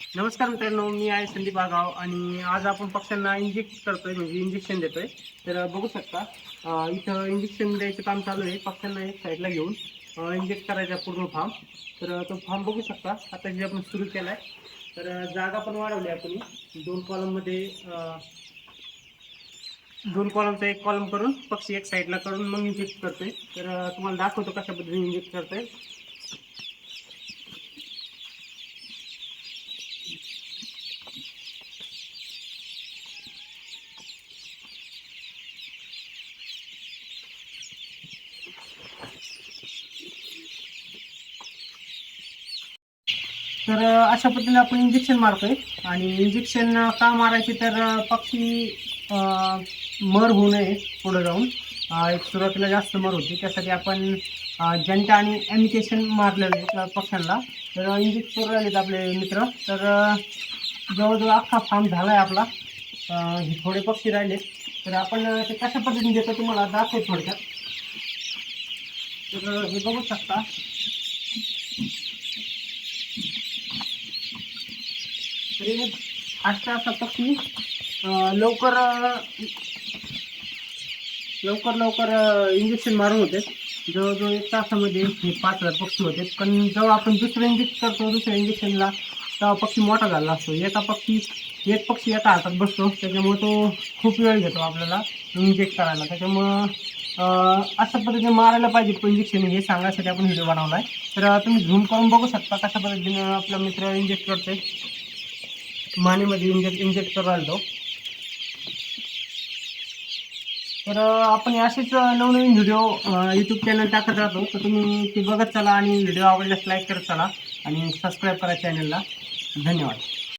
नमस्कार मित्रांनो मी आहे संदीप आगाव आणि आज आपण पक्ष्यांना इंजेक्ट करतोय म्हणजे इंजेक्शन देतोय. तर बघू शकता इथं इंजेक्शन द्यायचं काम चालू आहे. पक्ष्यांना एक साईडला घेऊन इंजेक्ट करायचा पूर्ण फार्म तर तो फार्म बघू शकता. आता जे आपण सुरू केलाय तर जागा पण वाढवली आपण. दोन कॉलममध्ये दोन कॉलमचा एक कॉलम करून पक्षी एक साईडला करून मग इंजेक्ट करतोय. तर तुम्हाला दाखवतो कशा पद्धतीने इंजेक्ट करतोय. तर अशा पद्धतीने आपण इंजेक्शन मारतोय. आणि इंजेक्शन का मारायचे तर पक्षी मर होऊ नये पुढे जाऊन. एक सुरुवातीला जास्त मर होती. त्यासाठी आपण जनता आणि ॲमिटेशन मारलेलं आहे त्या पक्ष्यांना. तर इंजेक्ट करून राहिलेत आपले मित्र. तर जवळजवळ अख्खा फार्म झाला आहे आपला हे थोडे पक्षी राहिलेत तर आपण ते कशा पद्धतीने देतो तुम्हाला दाखवतो थोडक्यात. तर हे बघू शकता. तरी अशा असा पक्षी लवकर लवकर लवकर इंजेक्शन मारून होते. जवळजवळ एक तासामध्ये हे पाच हजार पक्षी होते. पण जेव्हा आपण दुसरं इंजेक्शन करतो दुसऱ्या इंजेक्शनला तेव्हा पक्षी मोठा झाला असतो. एका पक्षी एक पक्षी एका हातात बसतो. त्याच्यामुळे तो खूप वेळ घेतो आपल्याला इंजेक्ट करायला. त्याच्यामुळं अशा पद्धतीने मारायला पाहिजे इंजेक्शन हे सांगण्यासाठी आपण व्हिडिओ बनवला आहे तर तुम्ही झूम करून बघू शकता कशा पद्धतीने आपला मित्र इंजेक्ट करतोय. मानेमध्ये इंजेक्ट इंजेक्ट करू राहिलो. तर आपण असेच नवनवीन व्हिडिओ यूट्यूब चॅनल टाकत राहतो. तर तुम्ही ते बघत चला आणि व्हिडिओ आवडल्यास लाईक करत चला आणि सबस्क्राईब करा चॅनलला धन्यवाद.